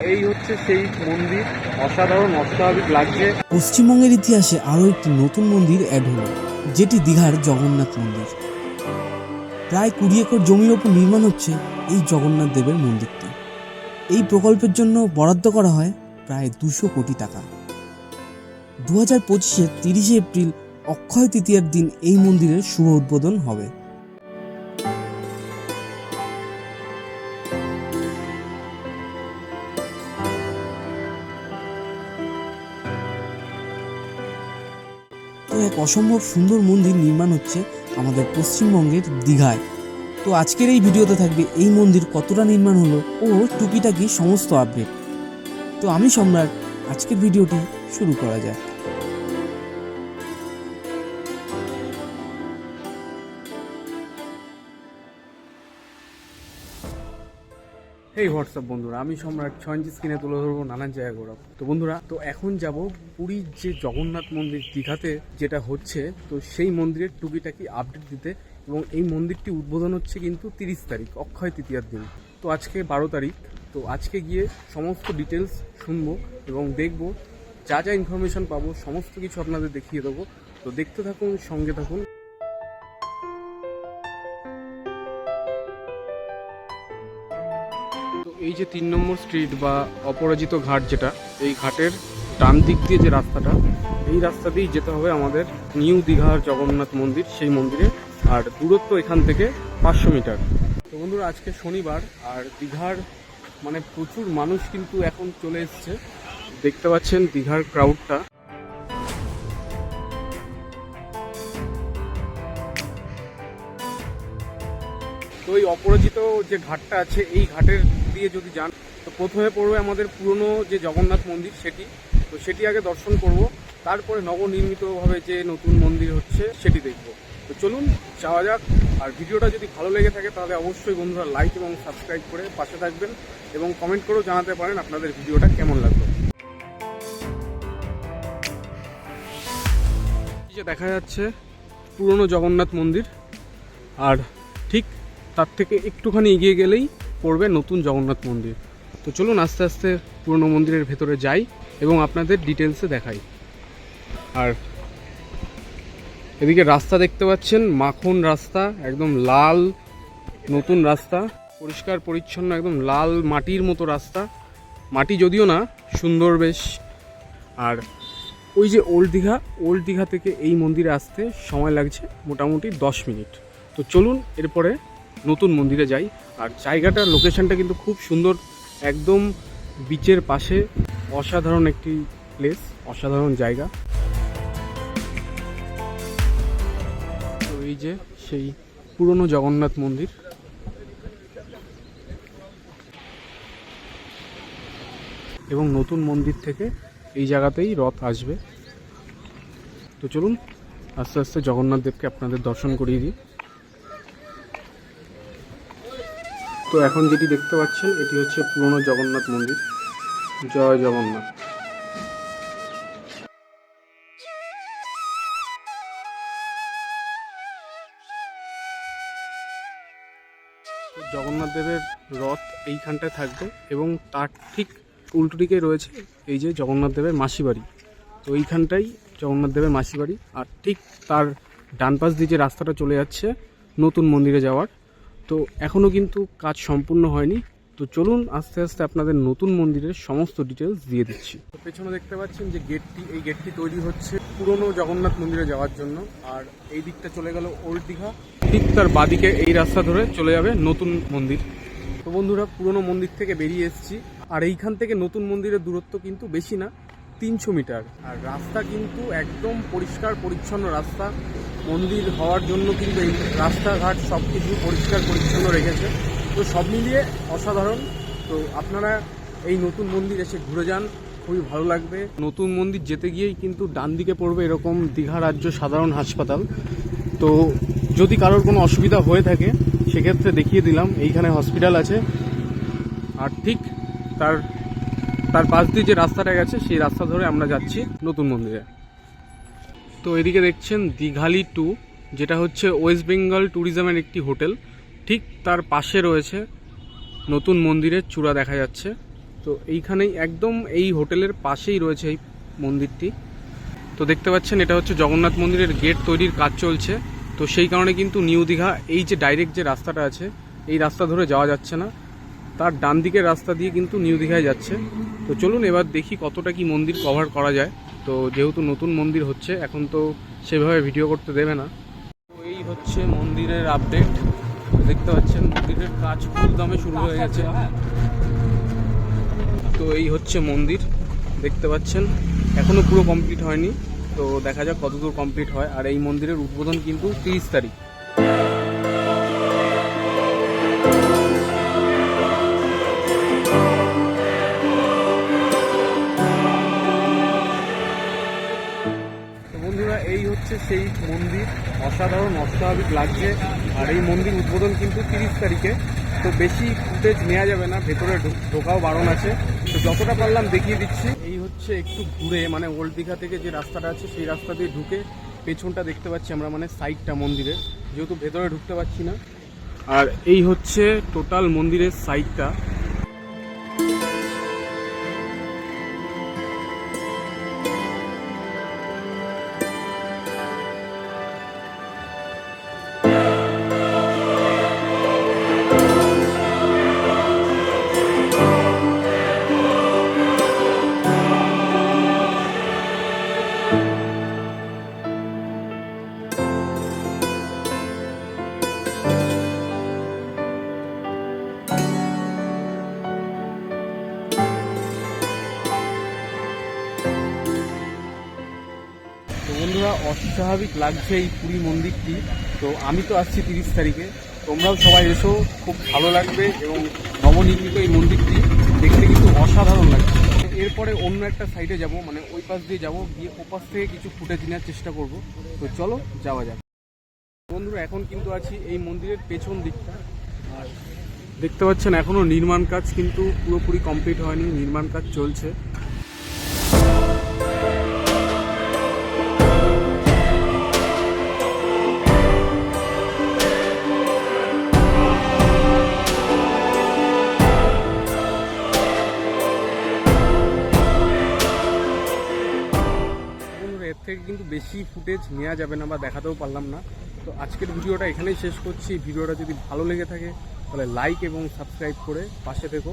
এই হচ্ছে সেই মন্দির। অসাধারণ, অস্বাভাবিক লাগছে। পশ্চিমবঙ্গের ইতিহাসে আরও একটি নতুন মন্দির অ্যাড হলো, যেটি দীঘার জগন্নাথ মন্দির। প্রায় কুড়ি একর জমির ওপর নির্মাণ হচ্ছে এই জগন্নাথ দেবের মন্দিরটি। এই প্রকল্পের জন্য বরাদ্দ করা হয় প্রায় দুশো কোটি টাকা। দু হাজার পঁচিশে তিরিশে এপ্রিল অক্ষয় তৃতীয়ার দিন এই মন্দিরের শুভ উদ্বোধন হবে। এক অসম্ভব সুন্দর মন্দির নির্মাণ হচ্ছে আমাদের পশ্চিমবঙ্গের দীঘায়। তো আজকের এই ভিডিওতে থাকবে এই মন্দির কতটা নির্মাণ হলো ও টুকিটাকি সমস্ত আপডেট তো আমি সম্রাট, আজকের ভিডিওটি শুরু করা যাক। এই হোয়াটসঅ্যাপ বন্ধুরা? আমি সম্রাট ছয়ঞ্চি স্ক্রিনে তুলে ধরবো নানান জায়গা ঘোরাবো। তো বন্ধুরা, তো এখন যাব পুরীর যে জগন্নাথ মন্দির দীঘাতে যেটা হচ্ছে, তো সেই মন্দিরের টুকিটাকি আপডেট দিতে এবং এই মন্দিরটি উদ্বোধন হচ্ছে কিন্তু তিরিশ তারিখ, অক্ষয় তৃতীয়ার দিন। তো আজকে বারো তারিখ, তো আজকে গিয়ে সমস্ত ডিটেলস শুনব এবং দেখব, যা যা ইনফরমেশন পাবো, সমস্ত কিছু আপনাদের দেখিয়ে দেবো। তো দেখতে থাকুন, সঙ্গে থাকুন তো এই যে তিন নম্বর স্ট্রিট বা অপরাজিত ঘাট যেটা, এই ঘাটের ডান দিক দিয়ে যে রাস্তাটা, এই রাস্তা দিয়েই যেতে হবে আমাদের নিউ দীঘার জগন্নাথ মন্দির, সেই মন্দিরে। আর দূরত্ব এখান থেকে পাঁচশো মিটার। তো বন্ধুরা, আজকে শনিবার, আর দীঘার মানে প্রচুর মানুষ কিন্তু এখন চলে এসছে। দেখতে পাচ্ছেন দীঘার ক্রাউডটা অপরাজিত যে ঘাটটা আছে, এই ঘাটের দিয়ে যদি যান, তো প্রথমে পড়বে আমাদের পুরনো যে জগন্নাথ মন্দির সেটি। তো সেটি আগে দর্শন করব। তারপরে নবনির্মিতভাবে যে নতুন মন্দির হচ্ছে, সেটি দেখব। তো চলুন, যাওয়া যাক। আর ভিডিওটা যদি ভালো লেগে থাকে, তাহলে অবশ্যই বন্ধুরা লাইক এবং সাবস্ক্রাইব করে পাশে থাকবেন এবং কমেন্ট করেও জানাতে পারেন আপনাদের ভিডিওটা কেমন লাগল। দেখা যাচ্ছে পুরনো জগন্নাথ মন্দির। আর ঠিক তার থেকে একটুখানি এগিয়ে গেলেই পড়বে নতুন জগন্নাথ মন্দির। তো চলুন আস্তে আস্তে পুরনো মন্দিরের ভেতরে যাই এবং আপনাদের ডিটেলসে দেখাই। আর এদিকে রাস্তা দেখতে পাচ্ছেন, মাখন রাস্তা, একদম লাল, নতুন রাস্তা, পরিষ্কার পরিচ্ছন্ন, একদম লাল মাটির মতো রাস্তা। মাটি যদিও না, সুন্দর বেশ। আর ওই যে ওল্ড দীঘা ওল্ড দীঘা থেকে এই মন্দিরে আসতে সময় লাগছে মোটামুটি দশ মিনিট। তো চলুন, এরপরে নতুন মন্দিরে যাই। আর জায়গাটার লোকেশানটা কিন্তু খুব সুন্দর। একদম বিচের পাশে অসাধারণ একটি প্লেস অসাধারণ জায়গা। তো এই যে সেই পুরনো জগন্নাথ মন্দির। এবং নতুন মন্দির থেকে এই জায়গাতেই রথ আসবে। তো চলুন, আস্তে আস্তে জগন্নাথ দেবকে আপনাদের দর্শন করিয়ে দিই। তো এখন যেটি দেখতে পাচ্ছেন, এটি হচ্ছে পুরনো জগন্নাথ মন্দির। জয় জগন্নাথ। জগন্নাথ দেবের রথ এইখানটায় থাকবে এবং তার ঠিক উল্টো দিকে রয়েছে এই যে জগন্নাথ দেবের মাসি বাড়ি। তো এইখানটাই জগন্নাথ দেবের মাসি বাড়ি। আর ঠিক তার ডান পাশ দিয়ে যে রাস্তাটা চলে যাচ্ছে, নতুন মন্দিরে যাওয়ার। তো এখনও কিন্তু কাজ সম্পূর্ণ হয়নি। তো চলুন আস্তে আস্তে আপনাদের নতুন মন্দিরের সমস্ত ডিটেলস দিয়ে দিচ্ছি। তো পেছনে দেখতে পাচ্ছেন যে গেটটি এই গেটটি তৈরি হচ্ছে পুরনো জগন্নাথ মন্দিরে যাওয়ার জন্য। আর এই দিকটা চলে গেল ওল্ড দীঘা। ঠিক তার বাদিকে এই রাস্তা ধরে চলে যাবে নতুন মন্দির। তো বন্ধুরা পুরনো মন্দির থেকে বেরিয়ে এসেছি। আর এইখান থেকে নতুন মন্দিরের দূরত্ব কিন্তু বেশি না তিনশো মিটার। আর রাস্তা কিন্তু একদম পরিষ্কার পরিচ্ছন্ন রাস্তা। মন্দির হওয়ার জন্য কিন্তু এই রাস্তাঘাট সব কিছু পরিষ্কার, পরিচ্ছন্ন রেখেছে। তো সব মিলিয়ে অসাধারণ। তো আপনারা এই নতুন মন্দির এসে ঘুরে যান, খুবই ভালো লাগবে। নতুন মন্দির যেতে গিয়েই কিন্তু ডান দিকে পড়বে এরকম দীঘা রাজ্য সাধারণ হাসপাতাল। তো যদি কারোর কোনো অসুবিধা হয়ে থাকে, সেক্ষেত্রে দেখিয়ে দিলাম, এইখানে হসপিটাল আছে। আর ঠিক তার তার পাশ দিয়ে যে রাস্তাটা গেছে, সেই রাস্তা ধরে আমরা যাচ্ছি নতুন মন্দিরে। তো এদিকে দেখছেন দীঘালি টু, যেটা হচ্ছে ওয়েস্ট বেঙ্গল ট্যুরিজমের একটি হোটেল। ঠিক তার পাশে রয়েছে নতুন মন্দিরের চূড়া দেখা যাচ্ছে। তো এইখানেই একদম এই হোটেলের পাশেই রয়েছে এই মন্দিরটি। তো দেখতে পাচ্ছেন এটা হচ্ছে জগন্নাথ মন্দিরের গেট তৈরির কাজ চলছে। তো সেই কারণে কিন্তু নিউ দীঘা, এই যে ডাইরেক্ট যে রাস্তাটা আছে, এই রাস্তা ধরে যাওয়া যাচ্ছে না। তার ডান দিকের রাস্তা দিয়ে কিন্তু নিউ দীঘায় যাচ্ছে। তো চলুন এবার দেখি কতটা কি মন্দির কভার করা যায়। তো যেহেতু নতুন মন্দির হচ্ছে, এখন তো সেভাবে ভিডিও করতে দেবে না। তো এই হচ্ছে মন্দিরের আপডেট দেখতে পাচ্ছেন, মন্দিরের কাজ দমে শুরু হয়ে গেছে। তো এই হচ্ছে মন্দির, দেখতে পাচ্ছেন। এখনও পুরো কমপ্লিট হয়নি। তো দেখা যাক কতদূর কমপ্লিট হয়। আর এই মন্দিরের উদ্বোধন কিন্তু তিরিশ তারিখ। সেই মন্দির অসাধারণ, অস্বাভাবিক লাগছে। আর এই মন্দির উদ্বোধন কিন্তু তিরিশ তারিখে। তো বেশি ফুটেজ নেওয়া যাবে না, ভেতরে ঢোকাও বারণ আছে। তো যতটা পারলাম দেখিয়ে দিচ্ছি। এই হচ্ছে একটু ঘুরে মানে ওল্ড দীঘা থেকে যে রাস্তাটা আছে, সেই রাস্তা দিয়ে ঢুকে পেছনটা দেখতে পাচ্ছি আমরা মানে সাইডটা মন্দিরের যেহেতু ভেতরে ঢুকতে পারছি না। আর এই হচ্ছে টোটাল মন্দিরের সাইডটা অস্বাভাবিক লাগছে এই পুরী মন্দিরটি। তো আমি তো আসছি তিরিশ তারিখে। তোমরাও সবাই এসো, খুব ভালো লাগবে এবং নবনির্মিত এই মন্দিরটি দেখতে কিন্তু অসাধারণ লাগছে। এরপরে অন্য একটা সাইডে যাব মানে ওই পাশ দিয়ে যাব, গিয়ে ওপাশ থেকে কিছু ফুটেজ নেওয়ার চেষ্টা করব। তো চলো, যাওয়া যাক। বন্ধুরা, এখন কিন্তু আছি এই মন্দিরের পেছন দিকটা। আর দেখতে পাচ্ছেন, এখনও নির্মাণ কাজ কিন্তু পুরোপুরি কমপ্লিট হয়নি, নির্মাণ কাজ চলছে। কিন্তু বেশি ফুটেজ নেওয়া যাবে না বা দেখাতেও পারলাম না। তো আজকের ভিডিওটা এখানেই শেষ করছি। ভিডিওটা যদি ভালো লেগে থাকে, তাহলে লাইক এবং সাবস্ক্রাইব করে পাশে থেকো।